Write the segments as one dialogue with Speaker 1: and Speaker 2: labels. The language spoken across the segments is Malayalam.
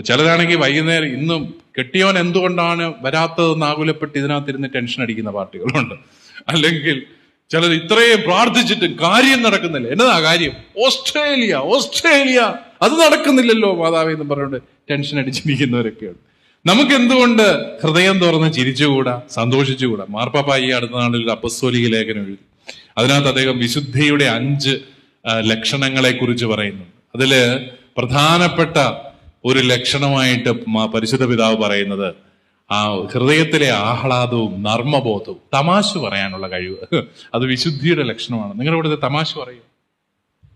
Speaker 1: ചിലരാണെങ്കിൽ വൈകുന്നേരം ഇന്നും കെട്ടിയോൻ എന്തുകൊണ്ടാണ് വരാത്തതെന്ന് ആകുലപ്പെട്ട് ഇതിനകത്തിരുന്ന് ടെൻഷൻ അടിക്കുന്ന പാർട്ടികളുണ്ട്. അല്ലെങ്കിൽ ചിലർ ഇത്രയും പ്രാർത്ഥിച്ചിട്ട് കാര്യം നടക്കുന്നില്ല. എന്നതാ കാര്യം? ഓസ്ട്രേലിയ ഓസ്ട്രേലിയ അത് നടക്കുന്നില്ലല്ലോ മാതാവ് എന്ന് പറഞ്ഞുകൊണ്ട് ടെൻഷൻ അടിച്ചിരിക്കുന്നവരൊക്കെയാണ് നമുക്ക് എന്തുകൊണ്ട് ഹൃദയം തുറന്ന് ചിരിച്ചുകൂടാ സന്തോഷിച്ചുകൂടാ? മാർപ്പാപ്പ ഈ അടുത്ത നാളിൽ ഒരു ലേഖനം എഴുതി. അതിനകത്ത് അദ്ദേഹം വിശുദ്ധിയുടെ അഞ്ച് ലക്ഷണങ്ങളെ കുറിച്ച് പറയുന്നുണ്ട്. അതിൽ പ്രധാനപ്പെട്ട ഒരു ലക്ഷണമായിട്ട് പരിശുദ്ധ പിതാവ് പറയുന്നത് ആ ഹൃദയത്തിലെ ആഹ്ലാദവും നർമ്മബോധവും തമാശ പറയാനുള്ള കഴിവ്. അത് വിശുദ്ധിയുടെ ലക്ഷണമാണ്. നിങ്ങളുടെ ഇവിടുത്തെ തമാശ പറയും.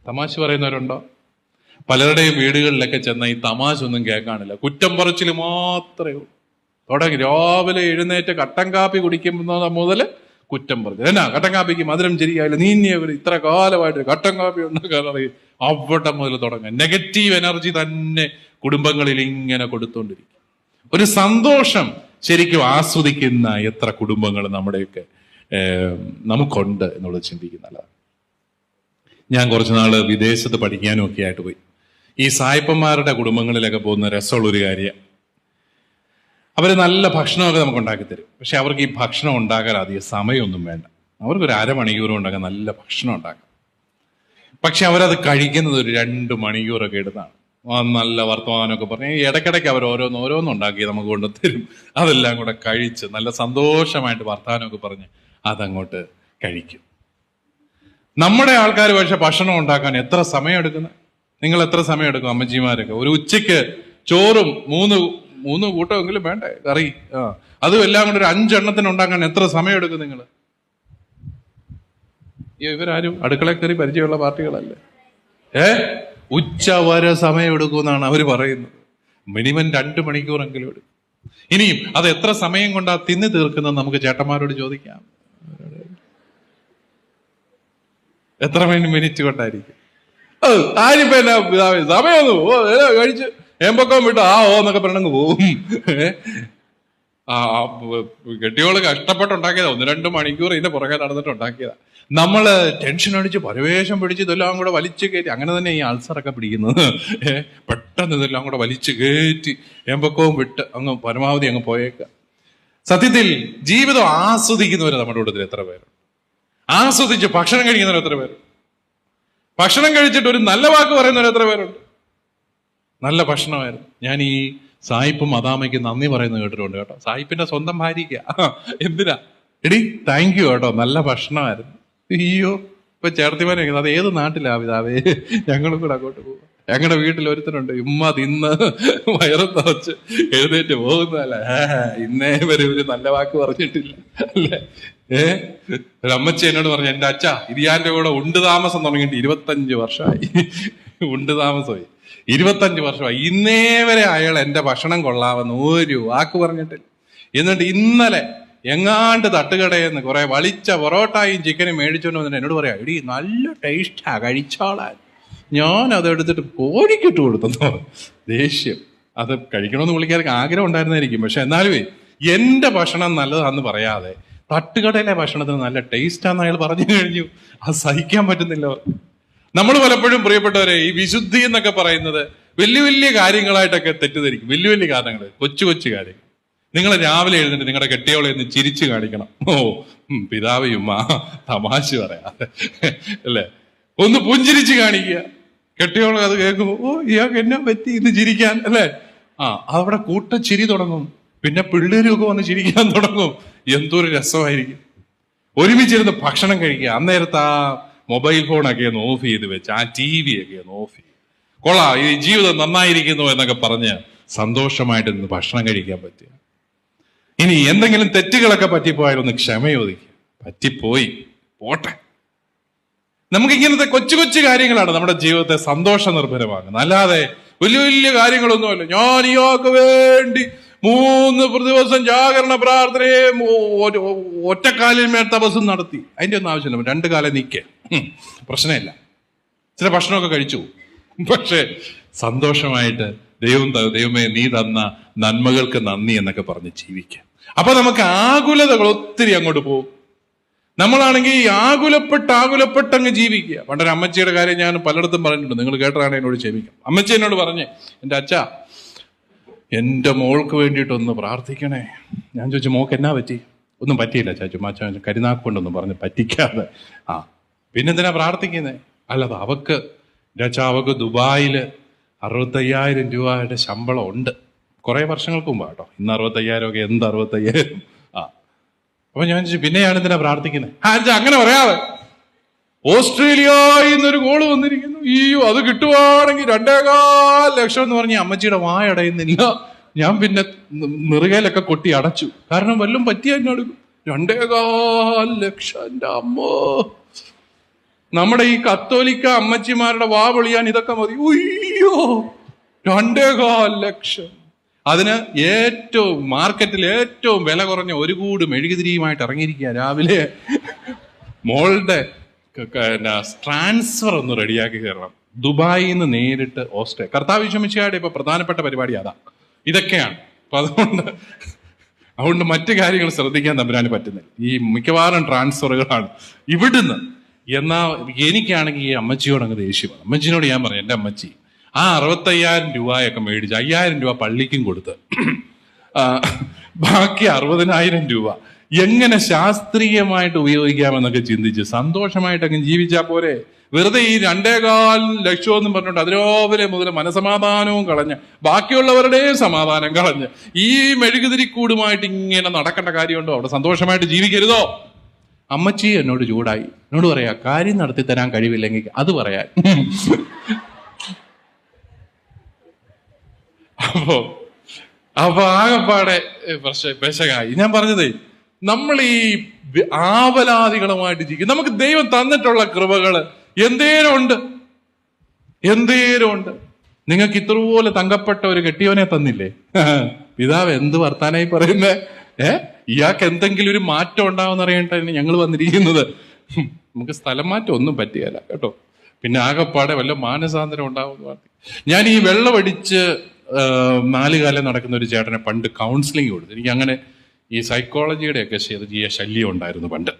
Speaker 1: തമാശ പറയുന്നവരുണ്ടോ? പലരുടെയും വീടുകളിലൊക്കെ ചെന്ന ഈ തമാശ ഒന്നും കേൾക്കാനില്ല. കുറ്റം പറച്ചിൽ മാത്രമേ ഉള്ളൂ. തുടങ്ങി. രാവിലെ എഴുന്നേറ്റ് കട്ടൻ കാപ്പി കുടിക്കുമ്പോൾ മുതൽ കുറ്റം പറഞ്ഞു എന്നാ കട്ടൻ കാപ്പിക്ക് മധുരം ശരിയായില്ല. നീ ഒരു ഇത്ര കാലമായിട്ട് കട്ടൻ കാപ്പി ഉണ്ടാക്കാൻ അറിയും. അവിടെ മുതൽ തുടങ്ങാം. നെഗറ്റീവ് എനർജി തന്നെ കുടുംബങ്ങളിൽ ഇങ്ങനെ കൊടുത്തോണ്ടിരിക്കും. ഒരു സന്തോഷം ശരിക്കും ആസ്വദിക്കുന്ന എത്ര കുടുംബങ്ങൾ നമ്മുടെയൊക്കെ നമുക്കുണ്ട് എന്നുള്ളത് ചിന്തിക്കുന്നതാണ് ഞാൻ കുറച്ച് നാൾ വിദേശത്ത് പഠിക്കാനും ഒക്കെ ആയിട്ട് പോയി. ഈ സായിപ്പന്മാരുടെ കുടുംബങ്ങളിലൊക്കെ പോകുന്ന രസമുള്ളൊരു കാര്യം അവർ നല്ല ഭക്ഷണമൊക്കെ നമുക്ക് ഉണ്ടാക്കി തരും. പക്ഷെ അവർക്ക് ഈ ഭക്ഷണം ഉണ്ടാക്കാൻ അധികം സമയമൊന്നും വേണ്ട. അവർക്ക് ഒരു അരമണിക്കൂർ കൊണ്ടൊക്കെ നല്ല ഭക്ഷണം ഉണ്ടാക്കാം. പക്ഷെ അവരത് കഴിക്കുന്നത് ഒരു രണ്ട് മണിക്കൂറൊക്കെ ആ നല്ല വർത്തമാനമൊക്കെ പറഞ്ഞ് ഇടയ്ക്കിടയ്ക്ക് അവർ ഓരോന്ന് ഓരോന്ന് ഉണ്ടാക്കി നമുക്ക് കൊണ്ട് തരും. അതെല്ലാം കൂടെ കഴിച്ച് നല്ല സന്തോഷമായിട്ട് വർത്തമാനമൊക്കെ പറഞ്ഞ് അതങ്ങോട്ട് കഴിക്കും. നമ്മുടെ ആൾക്കാർ പക്ഷെ ഭക്ഷണം ഉണ്ടാക്കാൻ എത്ര സമയം എടുക്കുന്നത് നിങ്ങൾ എത്ര സമയം എടുക്കും അമ്മച്ചിമാരൊക്കെ? ഒരു ഉച്ചയ്ക്ക് ചോറും മൂന്ന് മൂന്ന് കൂട്ടമെങ്കിലും വേണ്ടേ? കറി? ആ. അതും എല്ലാം കൂടെ ഒരു അഞ്ചെണ്ണത്തിന് ഉണ്ടാക്കാൻ എത്ര സമയം എടുക്കും നിങ്ങൾ ഇവരാരും അടുക്കള കയറി പരിചയമുള്ള പാർട്ടികളല്ലേ? ഏ? ഉച്ച വരെ സമയം എടുക്കുമെന്നാണ് അവർ പറയുന്നത് മിനിമം രണ്ട് മണിക്കൂറെങ്കിലും എടുക്കും ഇനിയും അത് എത്ര സമയം കൊണ്ടാ തിന്നു തീർക്കുന്നത് നമുക്ക് ചേട്ടന്മാരോട് ചോദിക്കാം എത്ര മിനി മിനിറ്റ് കൊണ്ടായിരിക്കും ആരിപ്പോ എന്നാ സമയമൊന്നും ഓ കഴിച്ച് ഏമ്പക്കം വിട്ടു ആ ഓ എന്നൊക്കെ പറഞ്ഞങ്ങ് പോവും ആ കെട്ടിയോൾ കഷ്ടപ്പെട്ടുണ്ടാക്കിയതാ ഒന്ന് രണ്ട് മണിക്കൂർ ഇതിന്റെ പുറകെ നടന്നിട്ട് ഉണ്ടാക്കിയതാ നമ്മൾ ടെൻഷൻ അടിച്ച് പരവേശം പിടിച്ച് ഇതെല്ലാം കൂടെ വലിച്ചു കയറ്റി അങ്ങനെ തന്നെ ഈ അൾസറൊക്കെ പിടിക്കുന്നത്. പെട്ടെന്ന് ഇതെല്ലാം കൂടെ വലിച്ചു കയറ്റി എമ്പക്കവും വിട്ട് അങ്ങ് പരമാവധി അങ്ങ് പോയേക്ക സത്യത്തിൽ ജീവിതം ആസ്വദിക്കുന്നവർ നമ്മുടെ കൂട്ടത്തിൽ എത്ര പേരുണ്ട്? ആസ്വദിച്ച് ഭക്ഷണം കഴിക്കുന്നവർ എത്ര പേരുണ്ട്? ഭക്ഷണം കഴിച്ചിട്ട് ഒരു നല്ല വാക്ക് പറയുന്നവർ എത്ര പേരുണ്ട്? നല്ല ഭക്ഷണമായിരുന്നു. ഞാൻ ഈ സായിപ്പും മദാമയ്ക്ക് നന്ദി പറയുന്നത് കേട്ടിട്ടുണ്ട് കേട്ടോ. സായിപ്പിന്റെ സ്വന്തം ഭാര്യയ്ക്ക്. എന്തിനാ? എടി താങ്ക് യു കേട്ടോ. നല്ല ഭക്ഷണമായിരുന്നു. അയ്യോ ഇപ്പൊ ചേർത്തിമാരെ അത് ഏത് നാട്ടിലാ പിതാവേ? ഞങ്ങളും കൂടെ അങ്ങോട്ട് പോകും ഞങ്ങളുടെ വീട്ടിൽ ഒരുത്തനുണ്ട്. ഉമ്മ തിന്ന് വയറും തറച്ച് എഴുന്നേറ്റ് പോകുന്നതല്ല? ഇന്നേ വരെ ഒരു നല്ല വാക്ക് പറഞ്ഞിട്ടില്ല. അല്ലേ? ഏ? ഒരു അമ്മച്ചി എന്നോട് പറഞ്ഞു എന്റെ അച്ഛ ഇതിയാന്റെ കൂടെ ഉണ്ട് താമസം തുടങ്ങിയിട്ട് ഇരുപത്തഞ്ച് വർഷമായി. ഉണ്ട് താമസമായി. ഇരുപത്തഞ്ച് വർഷമായി. ഇന്നേ വരെ അയാൾ എന്റെ ഭക്ഷണം കൊള്ളാമെന്ന് ഒരു വാക്ക് പറഞ്ഞിട്ടില്ല. എന്നിട്ട് ഇന്നലെ എങ്ങാണ്ട് തട്ടുകടയെന്ന് കുറെ വളിച്ച പൊറോട്ടായും ചിക്കനും മേടിച്ചോണ്ട് വന്നിട്ട് എന്നോട് പറയാം എടി നല്ല ടേസ്റ്റാ കഴിച്ചോളാൻ. ഞാൻ അത് എടുത്തിട്ട് കോഴിക്കിട്ട് കൊടുത്തെന്നോ ദേഷ്യം. അത് കഴിക്കണമെന്ന് വിളിക്കാർക്ക് ആഗ്രഹം ഉണ്ടായിരുന്നായിരിക്കും. പക്ഷെ എന്നാലും എന്റെ ഭക്ഷണം നല്ലതാന്ന് പറയാതെ തട്ടുകടയിലെ ഭക്ഷണത്തിന് നല്ല ടേസ്റ്റാന്ന് അയാൾ പറഞ്ഞു കഴിഞ്ഞു. അത് സഹിക്കാൻ പറ്റുന്നില്ല. നമ്മൾ പലപ്പോഴും പ്രിയപ്പെട്ടവരെ ഈ വിശുദ്ധി എന്നൊക്കെ പറയുന്നത് വലിയ വലിയ കാര്യങ്ങളായിട്ടൊക്കെ തെറ്റിദ്ധരിക്കും. വലിയ വലിയ കാര്യങ്ങൾ കൊച്ചു കൊച്ചു കാര്യങ്ങൾ. നിങ്ങൾ രാവിലെ എഴുന്നിട്ട് നിങ്ങളുടെ കെട്ടിയോളെ ഒന്ന് ചിരിച്ചു കാണിക്കണം. ഓ പിതാവിയും മാ തമാശ പറയാതെ അല്ലേ? ഒന്ന് പുഞ്ചിരിച്ച് കാണിക്കുക. കെട്ടിയോളെ അത് കേൾക്കുമ്പോൾ ഓ ഇയാൾക്ക് എന്നെ പറ്റി ഇന്ന് ചിരിക്കാൻ? അല്ലേ? ആ അവിടെ കൂട്ട ചിരി തുടങ്ങും. പിന്നെ പിള്ളേരൊക്കെ വന്ന് ചിരിക്കാൻ തുടങ്ങും. എന്തൊരു രസമായിരിക്കും. ഒരുമിച്ചിരുന്ന് ഭക്ഷണം കഴിക്കുക. അന്നേരത്ത് ആ മൊബൈൽ ഫോണൊക്കെ ഒന്ന് ഓഫ് ചെയ്ത് വെച്ച് ആ ടി വി ഒക്കെ ഒന്ന് ഓഫ് ചെയ്ത്. കൊള്ളാം ഈ ജീവിതം നന്നായിരിക്കുന്നു എന്നൊക്കെ പറഞ്ഞ് സന്തോഷമായിട്ട് നിന്ന് ഭക്ഷണം കഴിക്കാൻ പറ്റുക. ഇനി എന്തെങ്കിലും തെറ്റുകളൊക്കെ പറ്റിപ്പോയാലൊന്ന് ക്ഷമ ചോദിക്കുക പറ്റിപ്പോയി. പോട്ടെ. നമുക്ക് ഇങ്ങനത്തെ കൊച്ചു കൊച്ചു കാര്യങ്ങളാണ് നമ്മുടെ ജീവിതത്തെ സന്തോഷ നിർഭരമാകുന്നത് അല്ലാതെ വലിയ വലിയ കാര്യങ്ങളൊന്നുമല്ല. ഞാൻ ഇയാൾക്ക് വേണ്ടി മൂന്ന് ദിവസം ജാഗരണ പ്രാർത്ഥനയും ഒറ്റക്കാലിൽ മേൽ തപസ്സും നടത്തി. അതിന്റെ ഒന്നും ആവശ്യമില്ല. രണ്ട് കാലം നിൽക്കേ. പ്രശ്നമില്ല. ചില ഭക്ഷണമൊക്കെ കഴിച്ചു. പക്ഷേ സന്തോഷമായിട്ട് ദൈവം ദൈവമേ നീ തന്ന നന്മകൾക്ക് നന്ദി എന്നൊക്കെ പറഞ്ഞ് ജീവിക്കാം. അപ്പൊ നമുക്ക് ആകുലതകൾ ഒത്തിരി അങ്ങോട്ട് പോകും. നമ്മളാണെങ്കിൽ ആകുലപ്പെട്ട് ആകുലപ്പെട്ട് അങ്ങ് ജീവിക്കുക. പണ്ടൊരു അമ്മച്ചിയുടെ കാര്യം ഞാൻ പലയിടത്തും പറഞ്ഞിട്ടുണ്ട്. നിങ്ങൾ കേട്ടതാണ് എന്നോട് ക്ഷമിക്കാം. അമ്മച്ചി എന്നോട് പറഞ്ഞേ എന്റെ അച്ഛ എന്റെ മോൾക്ക് വേണ്ടിയിട്ടൊന്ന് പ്രാർത്ഥിക്കണേ. ഞാൻ ചോദിച്ചു മോക്ക് എന്നാ പറ്റി? ഒന്നും പറ്റിയില്ല ചാച്ചു. മാച്ചാ കരുനാക്കൊണ്ടൊന്നും പറഞ്ഞ് പറ്റിക്കാതെ. ആ പിന്നെന്തിനാ പ്രാർത്ഥിക്കുന്നേ? അല്ലാതെ അവക്ക് അച്ഛ അവക്ക് ദുബായിൽ അറുപത്തയ്യായിരം രൂപയുടെ ശമ്പളം ഉണ്ട് കുറേ വർഷങ്ങൾക്ക് മുമ്പ് കേട്ടോ. ഇന്ന് അറുപത്തയ്യായിരം ഒക്കെ എന്ത് അറുപത്തയ്യായിരം? ആ. അപ്പൊ ഞാൻ ചോദിച്ചു പിന്നെയാണ് എന്തിനാ പ്രാർത്ഥിക്കുന്നത് ആ അങ്ങനെ പറയാതെ ഓസ്ട്രേലിയയിൽ നിന്നൊരു ഗോൾ വന്നിരിക്കുന്നു. അയ്യോ അത് കിട്ടുവാണെങ്കിൽ രണ്ടേകാൽ ലക്ഷം എന്ന് പറഞ്ഞ അമ്മച്ചിയുടെ വായടയുന്നില്ല ഞാൻ പിന്നെ നിറുകയിലൊക്കെ കൊട്ടി അടച്ചു. കാരണം വല്ലതും പറ്റിയ രണ്ടേകാൽ ലക്ഷം എന്റെ അമ്മോ. നമ്മുടെ ഈ കത്തോലിക്ക അമ്മച്ചിമാരുടെ വാ പൊളിയാൻ ഇതൊക്കെ മതി. ഉയ്യോ രണ്ടേകാൽ ലക്ഷം. അതിന് ഏറ്റവും മാർക്കറ്റിൽ ഏറ്റവും വില കുറഞ്ഞ ഒരു കൂട് മെഴുകുതിരിയുമായിട്ട് ഇറങ്ങിയിരിക്കുക രാവിലെ. മോളുടെ ട്രാൻസ്ഫർ ഒന്ന് റെഡിയാക്കി കയറണം. ദുബായിൽ നിന്ന് നേരിട്ട് ഓസ്ട്രേ കർത്താവ് വിഷമിച്ചയുടെ ഇപ്പൊ പ്രധാനപ്പെട്ട പരിപാടി അതാ. ഇതൊക്കെയാണ്. അപ്പൊ അതുകൊണ്ട് അതുകൊണ്ട് മറ്റു കാര്യങ്ങൾ ശ്രദ്ധിക്കാൻ തമ്പുരാന് പറ്റുന്നില്ല. ഈ മിക്കവാറും ട്രാൻസ്ഫറുകളാണ് ഇവിടുന്ന്. എന്നാ എനിക്കാണെങ്കിൽ ഈ അമ്മച്ചിയോട് അങ്ങ് ദേഷ്യമാണ് അമ്മച്ചിനോട് ഞാൻ പറയാം എന്റെ അമ്മച്ചി ആ അറുപത്തയ്യായിരം രൂപയൊക്കെ മേടിച്ച് അയ്യായിരം രൂപ പള്ളിക്കും കൊടുത്ത്. ബാക്കി അറുപതിനായിരം രൂപ. എങ്ങനെ ശാസ്ത്രീയമായിട്ട് ഉപയോഗിക്കാമെന്നൊക്കെ ചിന്തിച്ച് സന്തോഷമായിട്ടൊക്കെ ജീവിച്ചാൽ പോരെ. വെറുതെ ഈ രണ്ടേകാൽ ലക്ഷം എന്നും പറഞ്ഞിട്ട് അതിരാവിലെ മുതൽ മനസമാധാനവും കളഞ്ഞ് ബാക്കിയുള്ളവരുടെയും സമാധാനം കളഞ്ഞ് ഈ മെഴുകുതിരിക്കൂടുമായിട്ട് ഇങ്ങനെ നടക്കേണ്ട കാര്യമുണ്ടോ? അവിടെ സന്തോഷമായിട്ട് ജീവിക്കരുതോ? അമ്മച്ചി എന്നോട് ചൂടായി. എന്നോട് പറയാ കാര്യം നടത്തി തരാൻ കഴിവില്ലെങ്കിൽ അത് പറയാൻ. അപ്പോ അപ്പൊ ആകെപ്പാടെ പ്രശ്ന ഞാൻ പറഞ്ഞതേ നമ്മൾ ഈ ആവലാദികളുമായിട്ട് ജീവിക്കും. നമുക്ക് ദൈവം തന്നിട്ടുള്ള കൃപകൾ എന്തേലും ഉണ്ട് എന്തേലും ഉണ്ട് നിങ്ങൾക്ക് ഇത്രപോലെ തങ്കപ്പെട്ട ഒരു കെട്ടിയവനെ തന്നില്ലേ? പിതാവ് എന്ത് വർത്താനായി പറയുന്നേ? ഏ? ഇയാൾക്ക് എന്തെങ്കിലും ഒരു മാറ്റം ഉണ്ടാവുമെന്ന് അറിയണ്ടാണ് ഞങ്ങൾ വന്നിരിക്കുന്നത്. നമുക്ക് സ്ഥലം മാറ്റം ഒന്നും പറ്റിയല്ല കേട്ടോ. പിന്നെ ആകെപ്പാടെ വല്ല മാനസാന്തരം ഉണ്ടാവും ഞാൻ ഈ വെള്ളമടിച്ച് ആ, നാല് കാലം നടക്കുന്ന ഒരു ചേട്ടനെ പണ്ട് കൗൺസിലിംഗ് കൊടുത്തു. എനിക്ക് അങ്ങനെ ഈ സൈക്കോളജിയുടെ ഒക്കെ ചെറിയ ശല്യം ഉണ്ടായിരുന്നു പണ്ട്.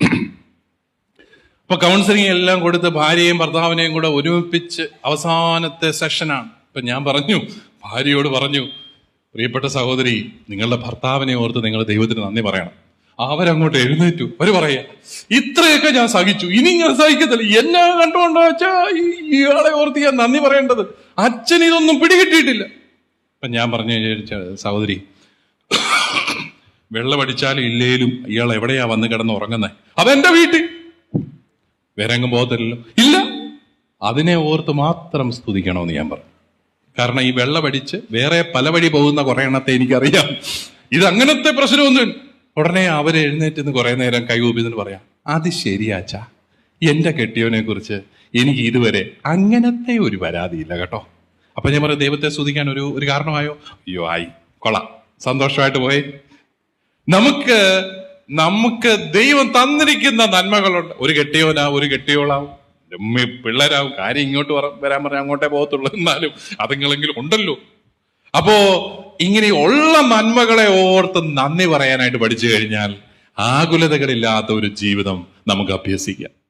Speaker 1: അപ്പൊ കൗൺസിലിംഗ് എല്ലാം കൊടുത്ത് ഭാര്യയും ഭർത്താവിനെയും കൂടെ ഒരുമിപ്പിച്ച് അവസാനത്തെ സെഷനാണ് ഇപ്പൊ ഞാൻ പറഞ്ഞു ഭാര്യയോട് പറഞ്ഞു പ്രിയപ്പെട്ട സഹോദരി നിങ്ങളുടെ ഭർത്താവിനെ ഓർത്ത് നിങ്ങൾ ദൈവത്തിന് നന്ദി പറയണം. അവരങ്ങോട്ട് എഴുന്നേറ്റു. അവർ പറയാ ഇത്രയൊക്കെ ഞാൻ സഹിച്ചു. ഇനി ഞാൻ സഹിക്കത്തില്ല. എന്നെ കണ്ടുകൊണ്ടോ അച്ഛാ ഇയാളെ ഓർത്ത് ഞാൻ നന്ദി പറയേണ്ടത്. അച്ഛൻ ഇതൊന്നും പിടികിട്ടിയിട്ടില്ല. അപ്പൊ ഞാൻ പറഞ്ഞു "ചേ- സഹോദരി വെള്ളമടിച്ചാലും ഇല്ലേലും ഇയാൾ എവിടെയാ വന്ന് കിടന്ന് ഉറങ്ങുന്നത് അതെന്റെ വീട്ടിൽ വേറെങ്ങും പോകത്തില്ലല്ലോ. ഇല്ല. അതിനെ ഓർത്ത് മാത്രം സ്തുതിക്കണമെന്ന് ഞാൻ പറഞ്ഞു. കാരണം ഈ വെള്ളമടിച്ച് വേറെ പല വഴി പോകുന്ന കുറെ എണ്ണത്തെ എനിക്കറിയാം. ഇത് അങ്ങനത്തെ പ്രശ്നമൊന്നും ഉടനെ അവരെ എഴുന്നേറ്റ് നിന്ന് കുറെ നേരം കൈകൂപ്പിന്ന് പറയാം അത് ശരിയാച്ചാ എന്റെ കെട്ടിയവനെ കുറിച്ച് എനിക്ക് ഇതുവരെ അങ്ങനത്തെ ഒരു പരാതിയില്ല കേട്ടോ. അപ്പൊ ഞാൻ പറയാം ദൈവത്തെ സ്തുതിക്കാൻ ഒരു ഒരു കാരണമായോ? അയ്യോ ആയി. കൊള്ളാം. സന്തോഷമായിട്ട് പോയി. നമുക്ക് നമുക്ക് ദൈവം തന്നിരിക്കുന്ന നന്മകളുണ്ട്. ഒരു കെട്ടിയോനാവും ഒരു കെട്ടിയോളാവും. പിള്ളേരാവും. കാര്യം ഇങ്ങോട്ട് വരാൻ പറഞ്ഞാൽ അങ്ങോട്ടേ പോകത്തുള്ളൂ. എന്നാലും അതുങ്ങളെങ്കിലും ഉണ്ടല്ലോ. അപ്പോ ഇങ്ങനെ ഉള്ള നന്മകളെ ഓർത്ത് നന്ദി പറയാനായിട്ട് പഠിച്ചു കഴിഞ്ഞാൽ ആകുലതകളില്ലാത്ത ഒരു ജീവിതം നമുക്ക് അഭ്യസിക്കാം.